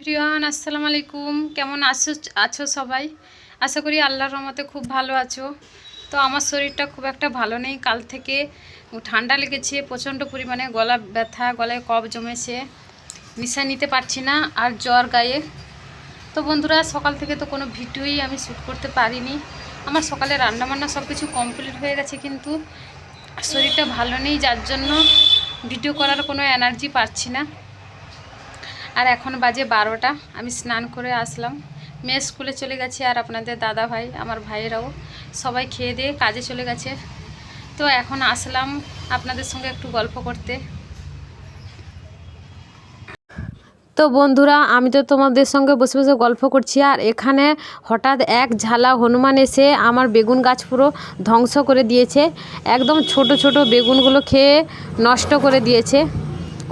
Everyone, আসসালামু আলাইকুম। কেমন আছো আছো সবাই? আশা করি আল্লাহর রহমতে খুব ভালো আছো। তো আমার শরীরটা খুব একটা ভালো নেই। কাল থেকে ঠান্ডা লেগেছে, প্রচণ্ড পরিমাণে গলা ব্যথা, গলায় কফ জমেছে। নিশা নিতে পারছি না আর জ্বর গায়ে। তো বন্ধুরা, সকাল থেকে তো কোনো ভিডিওই আমি শ্যুট করতে পারিনি। আমার সকালে রান্নাবান্না সব কিছু কমপ্লিট হয়ে গেছে কিন্তু শরীরটা ভালো নেই, যার জন্য ভিডিও করার কোনো এনার্জি পাচ্ছি না। আর এখন বাজে বারোটা। আমি স্নান করে আসলাম। মেয়ে স্কুলে চলে গেছে আর আপনাদের দাদা ভাই, আমার ভাইয়েরাও। সবাই খেয়ে দিয়ে কাজে চলে গেছে। তো এখন আসলাম আপনাদের সঙ্গে একটু গল্প করতে। তো বন্ধুরা, আমি তো তোমাদের সঙ্গে বসে বসে গল্প করছি আর এখানে হঠাৎ এক ঝালা হনুমান এসে আমার বেগুন গাছ পুরো ধ্বংস করে দিয়েছে। একদম ছোট ছোট বেগুনগুলো খেয়ে নষ্ট করে দিয়েছে।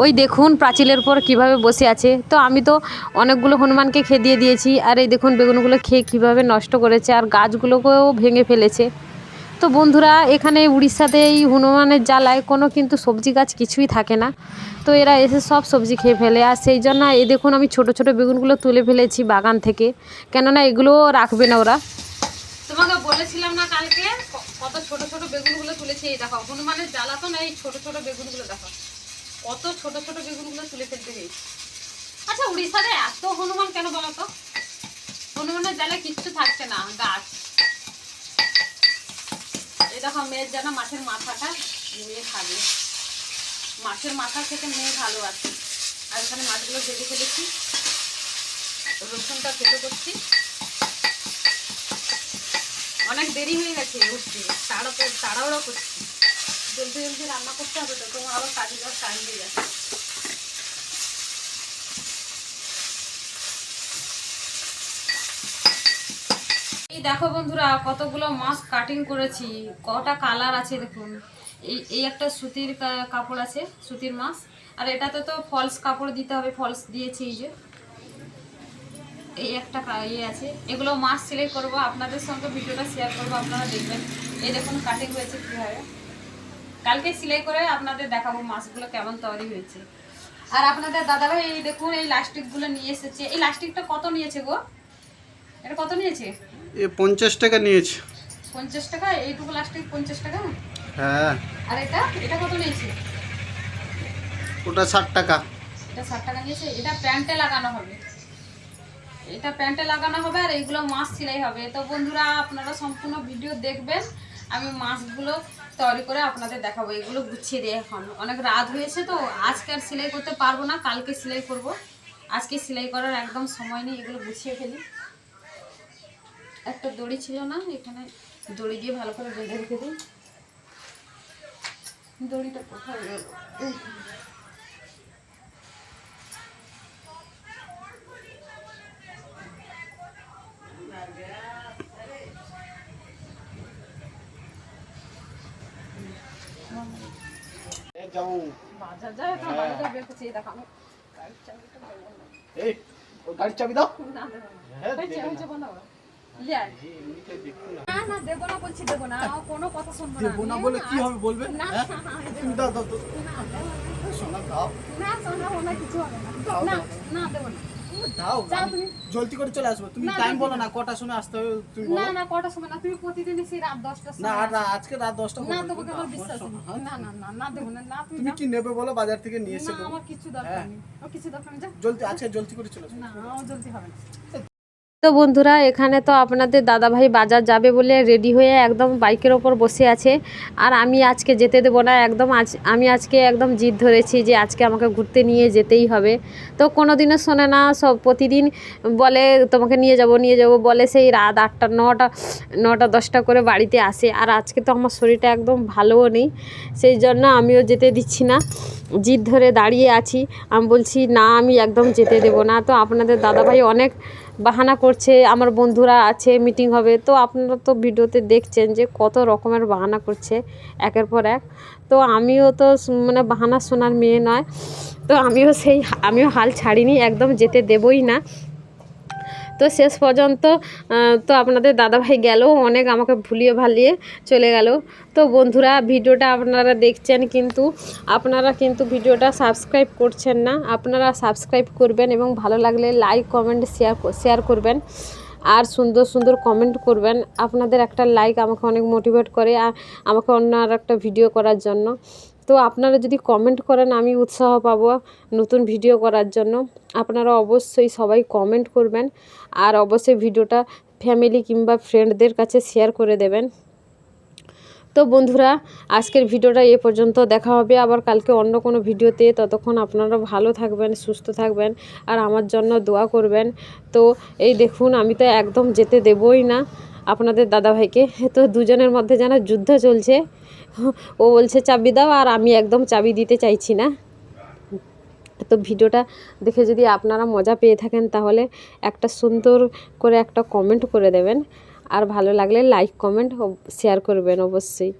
ওই দেখুন প্রাচীলের পর কীভাবে বসে আছে। তো আমি তো অনেকগুলো হনুমানকে খেয়ে দিয়ে দিয়েছি, আর এই দেখুন বেগুনগুলো খেয়ে কীভাবে নষ্ট করেছে, আর গাছগুলোকেও ভেঙে ফেলেছে। তো বন্ধুরা, এখানে উড়িষ্যাতে এই হনুমানের জ্বালায় কোনো কিন্তু সবজি গাছ কিছুই থাকে না। তো এরা এসে সব সবজি খেয়ে ফেলে, আর সেই জন্য এই দেখুন আমি ছোট ছোট বেগুনগুলো তুলে ফেলেছি বাগান থেকে। কেননা এগুলো রাখবে না ওরা। তোমাকে বলেছিলাম না কালকে কত ছোট ছোট বেগুনগুলো তুলেছি, এই দেখো, হনুমানের জ্বালা তো না এই ছোট ছোট বেগুনগুলো দেখো। কত ছোট ছোট বেগুনগুলো তুলে ফেলতে হয়েছে। আচ্ছা উড়িষ্যাতে এত হনুমান কেন বলো তো? হনুমানের জ্বালা কিচ্ছু থাকছে না, গাছ। এই দেখো, মেয়ের যেন মাছের মাথাটা মেয়ে খাবে। মাছের মাথা থেকে মেয়ে ভালো আছে। আর এখানে মাছগুলো ভেজে ফেলেছি। রসুনটা খেতে করছি। অনেক দেরি হয়ে গেছে, উঠতে। তাড়া তাড়াহুড়ো করছি। জলদি জলদি রান্না করতে হবে তো, তোমার আবার কাজে যাওয়ার টাইম দিয়ে যাচ্ছে এই দেখো বন্ধুরা, কতগুলো মাছ কাটিং করেছি। কটা কালার আছে দেখুন। এই এই একটা সুতির কাপড় আছে, সুতির মাছ আর এটাতে তো ফলস কাপড় দিতে হবে ফলস দিয়েছি এই যে। এই একটা ইয়ে আছে। এগুলো মাছ সেলাই করব, আপনাদের সঙ্গে ভিডিওটা শেয়ার করব, আপনারা দেখবেন। এই দেখুন কাটিং হয়েছে কীভাবে। কালকে সেলাই করে আপনাদের দেখাবো মাছগুলো কেমন তৈরি হয়েছে। আর আপনাদের দাদাভাই এই দেখুন এই লাস্টিকগুলো নিয়ে এসেছে। এই লাস্টিকটা কত নিয়েছে গো? এটা কত নিয়েছে? এ পঞ্চাশ টাকা নিয়েছে। পঞ্চাশ টাকা? এইটুকু লাস্টিক পঞ্চাশ টাকা? হ্যাঁ। আর এটা? এটা কত নিয়েছে? ওটা ষাট টাকা। এটা ষাট টাকা নিয়েছে। এটা প্যান্টে লাগানো হবে। এটা প্যান্টে লাগানো হবে আর এইগুলো মাছ সেলাই হবে। তো বন্ধুরা আপনারা সম্পূর্ণ ভিডিও দেখবেন। আমি মাছগুলো তৈরি করে আপনাদের দেখাবো। এগুলো গুছিয়ে দিয়ে এখন। অনেক রাত হয়েছে তো, আজকে আর সেলাই করতে পারব না, কালকে সেলাই করব। আজকে সেলাই করার একদম সময় নেই, এগুলো গুছিয়ে ফেলি। একটা দড়ি ছিল না, এখানে দড়ি দিয়ে ভালো করে বেঁধে রেখে দিই। দড়িটা কোথায় গেল? এই। বাজার যায় তো বাজারে বের করছি দেখো আমি। গাড়ির চাবিটা দেবো না। এই ওর গাড়ির চাবি দাও। না দেবো না হ্যাঁ, দেবো। না। না। দেবো না দেবো না। কোনো কথা শুনব না। দেবো বলে কি হবে বলবে? না হ্যাঁ? তুমি দাও দাও। সোনা দাও। না কিছু হবে না। না না দেবো না। দাও তুমি। জলদি করে চলে আসব। তুমি না, টাইম বলো না কটার সময় আসতে হবে তুমি না না কটার সময় না তুমি প্রতিদিন সেই রাত দশটার না সময় আর রা- আজকে রাত দশটা না তোমাকে আমার বিশ্বাস হ্যাঁ? না না না না দেবো না না তুমি কি নেবে বলো বাজার থেকে নিয়ে এসে না আমার কিছু দরকার হ্যাঁ। নেই আমার কিছু দরকার নেই জলদি আজকে জলদি করে চলে আসো। না জলদি হবে না। তো বন্ধুরা, এখানে তো আপনাদের দাদাভাই বাজার যাবে বলে রেডি হয়ে একদম বাইকের ওপর বসে আছে। আর আমি আজকে যেতে দেবো না, একদম আজ, আমি আজকে একদম জিদ ধরেছি যে আজকে আমাকে ঘুরতে নিয়ে যেতেই হবে। তো কোনো দিনও শোনে না, সব প্রতিদিন বলে, তোমাকে নিয়ে যাব নিয়ে যাব। বলে সেই রাত আটটা, নটা নটা, দশটা করে বাড়িতে আসে। আর আজকে তো আমার শরীরটা একদম ভালোও নেই, সেই জন্য আমিও যেতে দিচ্ছি না। জিদ ধরে দাঁড়িয়ে আছি। আমি বলছি, না, আমি একদম যেতে দেবো না। তো আপনাদের দাদাভাই অনেক বাহানা করছে, আমার বন্ধুরা আছে মিটিং হবে। তো আপনারা তো ভিডিওতে দেখছেন যে কত রকমের বাহানা করছে একের পর এক। তো আমিও তো মানে বাহানা শোনার মেয়ে নয়। তো আমিও সেই আমিও হাল ছাড়িনি, একদম যেতে দেবই না। তো শেষ পর্যন্ত তো আপনাদের দাদাভাই গেল, অনেক আমাকে ভুলিয়ে ভালিয়ে চলে গেল। তো বন্ধুরা, ভিডিওটা আপনারা দেখছেন কিন্তু, আপনারা কিন্তু ভিডিওটা সাবস্ক্রাইব করছেন না, আপনারা সাবস্ক্রাইব করবেন এবং ভালো লাগলে লাইক কমেন্ট শেয়ার শেয়ার করবেন। আর সুন্দর সুন্দর কমেন্ট করবেন, আপনাদের একটা লাইক আমাকে অনেক মোটিভেট করে আর আমাকে অন্য আর একটা ভিডিও করার জন্য। তো আপনারা যদি কমেন্ট করেন, আমি উৎসাহ পাবো নতুন ভিডিও করার জন্য। আপনারা অবশ্যই সবাই কমেন্ট করবেন আর অবশ্যই ভিডিওটা ফ্যামিলি কিংবা ফ্রেন্ডদের কাছে শেয়ার করে দেবেন। তো বন্ধুরা, আজকের ভিডিওটা এ পর্যন্ত দেখা হবে। আবার কালকে অন্য কোনো ভিডিওতে ততক্ষণ আপনারা ভালো থাকবেন, সুস্থ থাকবেন আর আমার জন্য দোয়া করবেন। তো এই দেখুন, আমি তো একদম যেতে দেবই না। আপনাদের দাদাভাইকে। তো দুজনের মধ্যে যেন যুদ্ধ চলছে। ও বলছে, চাবি দাও আর আমি একদম চাবি দিতে চাইছি না। তো ভিডিওটা দেখে যদি আপনারা মজা পেয়ে থাকেন, তাহলে একটা সুন্দর করে একটা কমেন্ট করে দেবেন। আর ভালো লাগলে লাইক, কমেন্ট শেয়ার করবেন অবশ্যই।